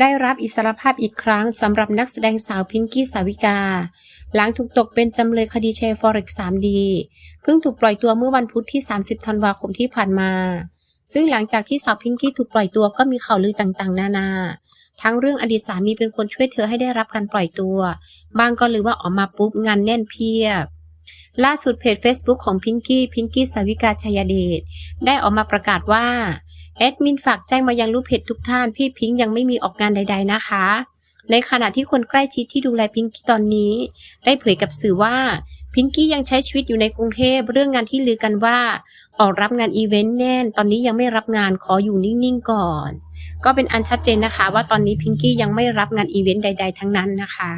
ได้รับอิสรภาพอีกครั้งสำหรับนักแสดงสาวพิงกี้สาวิกา หลังถูกตกเป็นจำเลยคดีแชร์ Forex 3D เพิ่งถูกปล่อยตัวเมื่อวันพุธที่ 30 ธันวาคมที่ผ่านมา ซึ่งหลังจากที่สาวพิงกี้ถูกปล่อยตัวก็มีข่าวลือต่างๆ นานา ทั้งเรื่องอดีตสามีเป็นคนช่วยเธอให้ได้รับการปล่อยตัว บางก็ลือว่าออกมาปุ๊บงานแน่นเพียบล่าสุดเพจ Facebook ของพิงกี้พิงกี้สาวิกาชยเดชได้ออกมาประกาศว่า แอดมินฝากแจ้งมายังลูกเพจทุกท่านพี่พิงค์ยังไม่มีออกงานใด ๆนะคะ ในขณะที่คนใกล้ชิดที่ดูแลพิงกี้ตอนนี้ ได้เผยกับสื่อว่าพิงกี้ยังใช้ชีวิตอยู่ในกรุงเทพเรื่องงานที่ลือกันว่า ออกรับงานอีเวนต์แน่น ตอนนี้ยังไม่รับงานขออยู่นิ่งๆก่อน ก็เป็นอันชัดเจนนะคะ ว่าตอนนี้พิงกี้ยังไม่รับงานอีเวนต์ใด ๆ ทั้งนั้นนะคะ